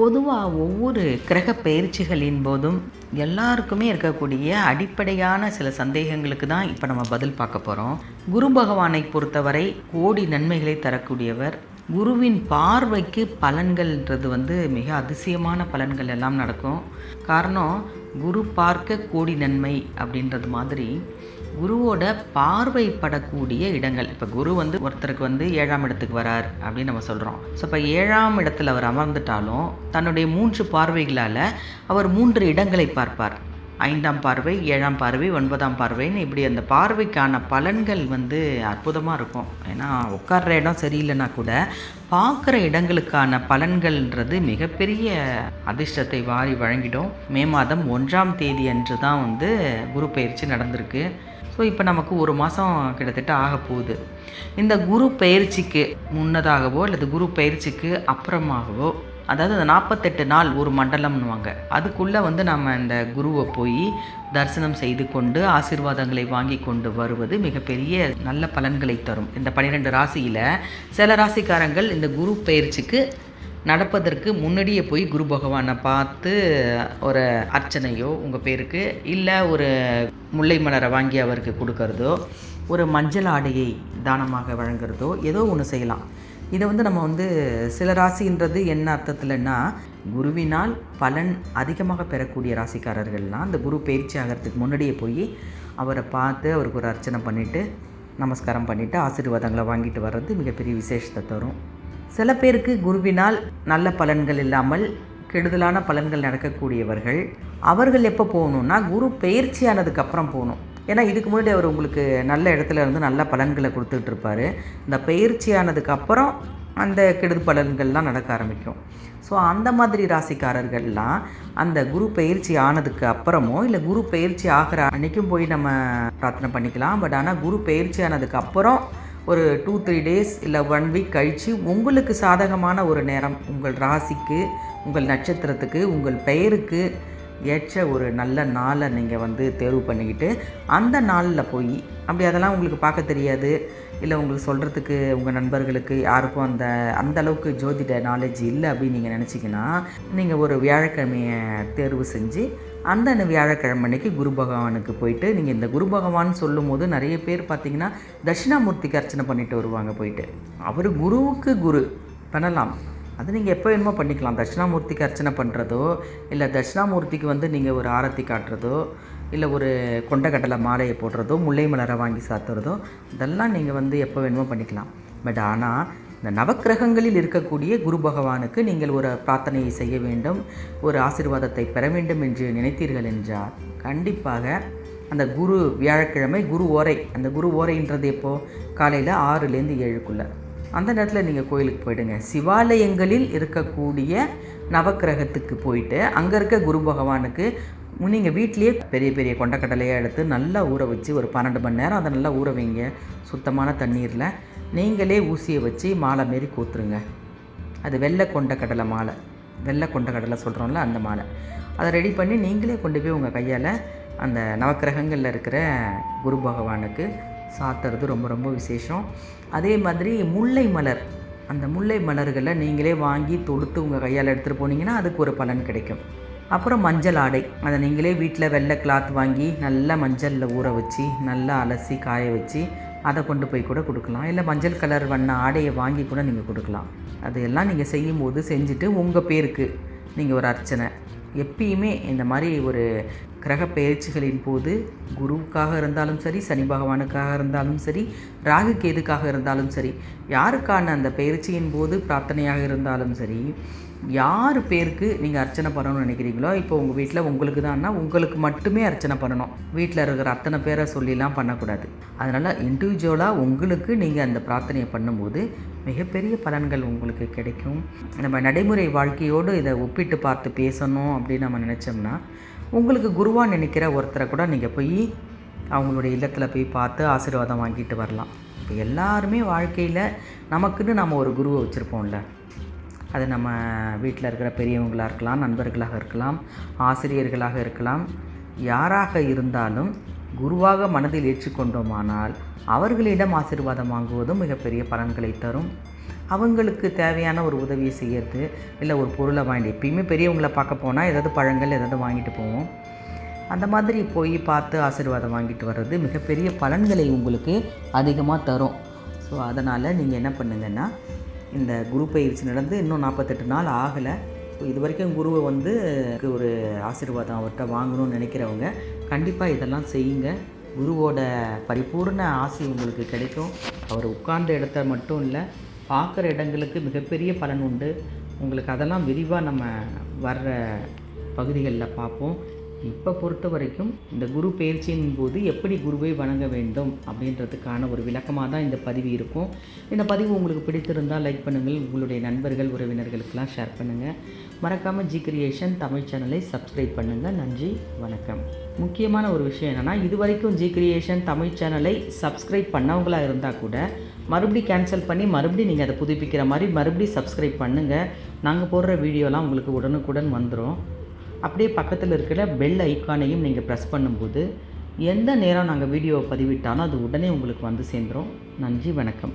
பொதுவாக ஒவ்வொரு கிரக பயிற்சிகளின் போதும் எல்லாருக்குமே இருக்கக்கூடிய அடிப்படையான சில சந்தேகங்களுக்கு தான் இப்போ நம்ம பதில் பார்க்க போகிறோம் குரு பகவானை பொறுத்தவரை கோடி நன்மைகளை தரக்கூடியவர். குருவின் பார்வைக்கு பலன்கள்ன்றது வந்து மிக அதிசயமான பலன்கள் எல்லாம் நடக்கும். காரணம் குரு பார்க்க கோடி நன்மை அப்படின்றது மாதிரி குருவோட பார்வைப்படக்கூடிய இடங்கள். இப்போ குரு வந்து ஒருத்தருக்கு வந்து ஏழாம் இடத்துக்கு வரார் அப்படின்னு நம்ம சொல்கிறோம் ஸோ இப்போ ஏழாம் இடத்துல அவர் அமர்ந்துட்டாலும் தன்னுடைய மூன்று பார்வைகளால் அவர் மூன்று இடங்களை பார்ப்பார். ஐந்தாம் பார்வை ஏழாம் பார்வை ஒன்பதாம் பார்வைன்னு இப்படி அந்த பார்வைக்கான பலன்கள் வந்து அற்புதமாக இருக்கும். ஏன்னா உட்கார்ற இடம் சரியில்லைன்னா கூட பார்க்குற இடங்களுக்கான பலன்கள்ன்றது மிகப்பெரிய அதிர்ஷ்டத்தை வாரி வழங்கிடும். மே மாதம் ஒன்றாம் தேதி அன்று தான் வந்து குரு பயிற்சி நடந்திருக்கு. ஸோ இப்போ நமக்கு ஒரு மாதம் கிட்டத்தட்ட ஆக போகுது. இந்த குரு பயிற்சிக்கு முன்னதாகவோ அல்லது குரு பயிற்சிக்கு அப்புறமாகவோ அதாவது அந்த நாற்பத்தெட்டு நாள் ஒரு மண்டலம்னுவாங்க. அதுக்குள்ளே வந்து நம்ம இந்த குருவை போய் தரிசனம் செய்து கொண்டு ஆசீர்வாதங்களை வாங்கி கொண்டு வருவது மிகப்பெரிய நல்ல பலன்களை தரும். இந்த பன்னிரெண்டு ராசியில் சில ராசிக்காரங்கள் இந்த குரு பயிற்சிக்கு நடப்பதற்கு முன்னாடியே போய் குரு பகவானை பார்த்து ஒரு அர்ச்சனையோ உங்கள் பேருக்கு இல்லை ஒரு முல்லை மலரை வாங்கி அவருக்கு கொடுக்கறதோ ஒரு மஞ்சள் ஆடையை தானமாக வழங்குறதோ ஏதோ ஒன்று செய்யலாம். இதை வந்து நம்ம வந்து சில ராசின்றது என்ன அர்த்தத்தில்னா குருவினால் பலன் அதிகமாக பெறக்கூடிய ராசிக்காரர்கள்லாம் அந்த குரு பயிற்சி ஆகிறதுக்கு முன்னாடியே போய் அவரை பார்த்து அவருக்கு ஒரு அர்ச்சனை பண்ணிவிட்டு நமஸ்காரம் பண்ணிவிட்டு ஆசீர்வாதங்களை வாங்கிட்டு வர்றது மிகப்பெரிய விசேஷத்தை தரும். சில பேருக்கு குருவினால் நல்ல பலன்கள் இல்லாமல் கெடுதலான பலன்கள் நடக்கக்கூடியவர்கள். அவர்கள் எப்போ போகணுன்னா குரு பயிற்சி ஆனதுக்கப்புறம் போகணும். ஏன்னா இதுக்கு முன்னாடி அவர் உங்களுக்கு நல்ல இடத்துல இருந்து நல்ல பலன்களை கொடுத்துட்டு இருப்பார். இந்த பயிற்சி ஆனதுக்கப்புறம் அந்த கெடுது பலன்கள்லாம் நடக்க ஆரம்பிக்கும். ஸோ அந்த மாதிரி ராசிக்காரர்கள்லாம் அந்த குரு பயிற்சி ஆனதுக்கு அப்புறமோ இல்லை குரு பயிற்சி ஆகிற அன்றைக்கும் போய் நம்ம பிரார்த்தனை பண்ணிக்கலாம். பட் ஆனால் குரு பயிற்சி ஆனதுக்கு அப்புறம் ஒரு டூ த்ரீ டேஸ் இல்லை ஒன் வீக் கழித்து உங்களுக்கு சாதகமான ஒரு நேரம். உங்கள் ராசிக்கு உங்கள் நட்சத்திரத்துக்கு உங்கள் பெயருக்கு ஏற்ற ஒரு நல்ல நாளை நீங்கள் வந்து தேர்வு பண்ணிக்கிட்டு அந்த நாளில் போய் அப்படி அதெல்லாம் உங்களுக்கு பார்க்க தெரியாது. இல்லை உங்களுக்கு சொல்கிறதுக்கு உங்கள் நண்பர்களுக்கு யாருக்கும் அந்த அந்த அளவுக்கு ஜோதிட நாலேஜ் இல்லை அப்படின்னு நீங்கள் நினச்சிங்கன்னா நீங்கள் ஒரு வியாழக்கிழமையை தேர்வு செஞ்சு அந்த வியாழக்கிழமை அன்னைக்கு குரு பகவானுக்கு போயிட்டு நீங்கள் இந்த குரு பகவான் சொல்லும் போது நிறைய பேர் பார்த்தீங்கன்னா தட்சிணாமூர்த்திக்கு அர்ச்சனை பண்ணிட்டு வருவாங்க போயிட்டு. அவர் குருவுக்கு குரு பண்ணலாம். அது நீங்கள் எப்போ வேணுமோ பண்ணிக்கலாம். தட்சிணாமூர்த்திக்கு அர்ச்சனை பண்ணுறதோ இல்லை தட்சிணாமூர்த்திக்கு வந்து நீங்கள் ஒரு ஆரத்தி காட்டுறதோ இல்லை ஒரு கொண்டக்கடலை மாலையை போடுறதோ முல்லை மலரை வாங்கி சாத்துறதோ இதெல்லாம் நீங்கள் வந்து எப்போ வேணுமோ பண்ணிக்கலாம். பட் ஆனால் இந்த நவக்கிரகங்களில் இருக்கக்கூடிய குரு பகவானுக்கு நீங்கள் ஒரு பிரார்த்தனையை செய்ய வேண்டும் ஒரு ஆசீர்வாதத்தை பெற வேண்டும் என்று நினைத்தீர்கள் என்றால் கண்டிப்பாக அந்த குரு வியாழக்கிழமை குரு ஓரை அந்த குரு ஓரைன்றது எப்போது காலையில் ஆறுலேருந்து ஏழுக்குள்ளே. அந்த நேரத்தில் நீங்கள் கோயிலுக்கு போயிடுங்க. சிவாலயங்களில் இருக்கக்கூடிய நவக்கிரகத்துக்கு போயிட்டு அங்கே இருக்க குரு பகவானுக்கு நீங்கள் வீட்லேயே பெரிய பெரிய கொண்டக்கடலையாக எடுத்து நல்லா ஊற வச்சு ஒரு பன்னெண்டு மணி நேரம் அதை நல்லா ஊற வைங்க. சுத்தமான தண்ணீரில் நீங்களே ஊசியை வச்சு மாலை மாரி கூத்துருங்க. அது வெள்ளை கொண்டக்கடலை மாலை. வெள்ளை கொண்டக்கடலை சொல்கிறோம்ல அந்த மாலை. அதை ரெடி பண்ணி நீங்களே கொண்டு போய் உங்கள் கையால் அந்த நவக்கிரகங்களில் இருக்கிற குரு பகவானுக்கு சாத்துறது ரொம்ப ரொம்ப விசேஷம். அதே மாதிரி முல்லை மலர். அந்த முல்லை மலர்களை நீங்களே வாங்கி தொடுத்து உங்கள் கையால் எடுத்துகிட்டு போனீங்கன்னா அதுக்கு ஒரு பலன் கிடைக்கும். அப்புறம் மஞ்சள் ஆடை. அதை நீங்களே வீட்டில் வெள்ளை கிளாத் வாங்கி நல்லா மஞ்சளில் ஊற வச்சு நல்லா அலசி காய வச்சு அதை கொண்டு போய் கூட கொடுக்கலாம். இல்லை மஞ்சள் கலர் வண்ண ஆடையை வாங்கி கூட நீங்கள் கொடுக்கலாம். அதையெல்லாம் நீங்கள் செய்யும்போது செஞ்சுட்டு உங்கள் பேருக்கு நீங்கள் ஒரு அர்ச்சனை. எப்பயுமே இந்த மாதிரி ஒரு கிரக பயிற்சிகளின் போது குருவுக்காக இருந்தாலும் சரி சனி பகவானுக்காக இருந்தாலும் சரி ராகு கேதுக்காக இருந்தாலும் சரி யாருக்கான அந்த பயிற்சியின் போது பிரார்த்தனையாக இருந்தாலும் சரி யார் பேருக்கு நீங்கள் அர்ச்சனை பண்ணணும்னு நினைக்கிறீங்களோ இப்போ உங்கள் வீட்டில் உங்களுக்கு தான்னா உங்களுக்கு மட்டுமே அர்ச்சனை பண்ணணும். வீட்டில் இருக்கிற அத்தனை பேரை சொல்லிலாம் பண்ணக்கூடாது. அதனால் இண்டிவிஜுவலாக உங்களுக்கு நீங்கள் அந்த பிரார்த்தனையை பண்ணும்போது மிகப்பெரிய பலன்கள் உங்களுக்கு கிடைக்கும். நம்ம நடைமுறை வாழ்க்கையோடு இதை ஒப்பிட்டு பார்த்து பேசணும் அப்படின்னு நம்ம நினச்சோம்னா உங்களுக்கு குருவாக நினைக்கிற ஒருத்தரை கூட நீங்கள் போய் அவங்களுடைய இல்லத்தில் போய் பார்த்து ஆசீர்வாதம் வாங்கிட்டு வரலாம். இப்போ எல்லாருமே வாழ்க்கையில் நமக்குன்னு நம்ம ஒரு குருவை வச்சுருப்போம்ல. அது நம்ம வீட்டில் இருக்கிற பெரியவங்களாக இருக்கலாம் நண்பர்களாக இருக்கலாம் ஆசிரியர்களாக இருக்கலாம் யாராக இருந்தாலும் குருவாக மனதில் ஏற்றுக்கொண்டோமானால் அவர்களிடம் ஆசீர்வாதம் வாங்குவதும் மிகப்பெரிய பலன்களை தரும். அவங்களுக்கு தேவையான ஒரு உதவியை செய்யறது இல்லை ஒரு பொருளை வாங்கிட்டு எப்பயுமே பெரியவங்களை பார்க்க போனால் ஏதாவது பழங்கள் ஏதாவது வாங்கிட்டு போவோம். அந்த மாதிரி போய் பார்த்து ஆசீர்வாதம் வாங்கிட்டு வர்றது மிகப்பெரிய பலன்களை உங்களுக்கு அதிகமாக தரும். ஸோ அதனால் நீங்கள் என்ன பண்ணுங்கன்னா இந்த குரு பயிற்சி நடந்து இன்னும் நாற்பத்தெட்டு நாள் ஆகலை. ஸோ இது வரைக்கும் குருவை வந்து ஒரு ஆசீர்வாதம் அவர்கிட்ட வாங்கணும்னு நினைக்கிறவங்க கண்டிப்பாக இதெல்லாம் செய்யுங்க. குருவோட பரிபூர்ண ஆசை உங்களுக்கு கிடைக்கும். அவர் உட்கார்ந்த இடத்த மட்டும் இல்லை பார்க்குற இடங்களுக்கு மிகப்பெரிய பலன் உண்டு. உங்களுக்கு அதெல்லாம் விரிவாக நம்ம வர்ற பகுதிகளில் பார்ப்போம். இப்போ பொறுத்த வரைக்கும் இந்த குரு பயிற்சியின் போது எப்படி குருவை வணங்க வேண்டும் அப்படின்றதுக்கான ஒரு விளக்கமாக தான் இந்த பதிவு இருக்கும். இந்த பதிவு உங்களுக்கு பிடித்திருந்தால் லைக் பண்ணுங்கள். உங்களுடைய நண்பர்கள் உறவினர்களுக்கெல்லாம் ஷேர் பண்ணுங்கள் மறக்காமல் ஜி கிரியேஷன் தமிழ் சேனலை சப்ஸ்கிரைப் பண்ணுங்கள் நன்றி வணக்கம். முக்கியமான ஒரு விஷயம் என்னென்னா இது வரைக்கும் ஜி கிரியேஷன் தமிழ் சேனலை சப்ஸ்கிரைப் பண்ணவங்களாக இருந்தால் கூட மறுபடியும் கேன்சல் பண்ணி மறுபடியும் நீங்கள் அதை புதுப்பிக்கிற மாதிரி மறுபடியும் சப்ஸ்கிரைப் பண்ணுங்கள் நாங்கள் போடுற வீடியோலாம் உங்களுக்கு உடனுக்குடன் வந்துடும் அப்படியே பக்கத்தில் இருக்கிற பெல் ஐக்கானையும் நீங்கள் ப்ரெஸ் பண்ணும்போது எந்த நேரம் நாங்கள் வீடியோவை பதிவிட்டாலும் அது உடனே உங்களுக்கு வந்து சேர்ந்துடும் நன்றி வணக்கம்.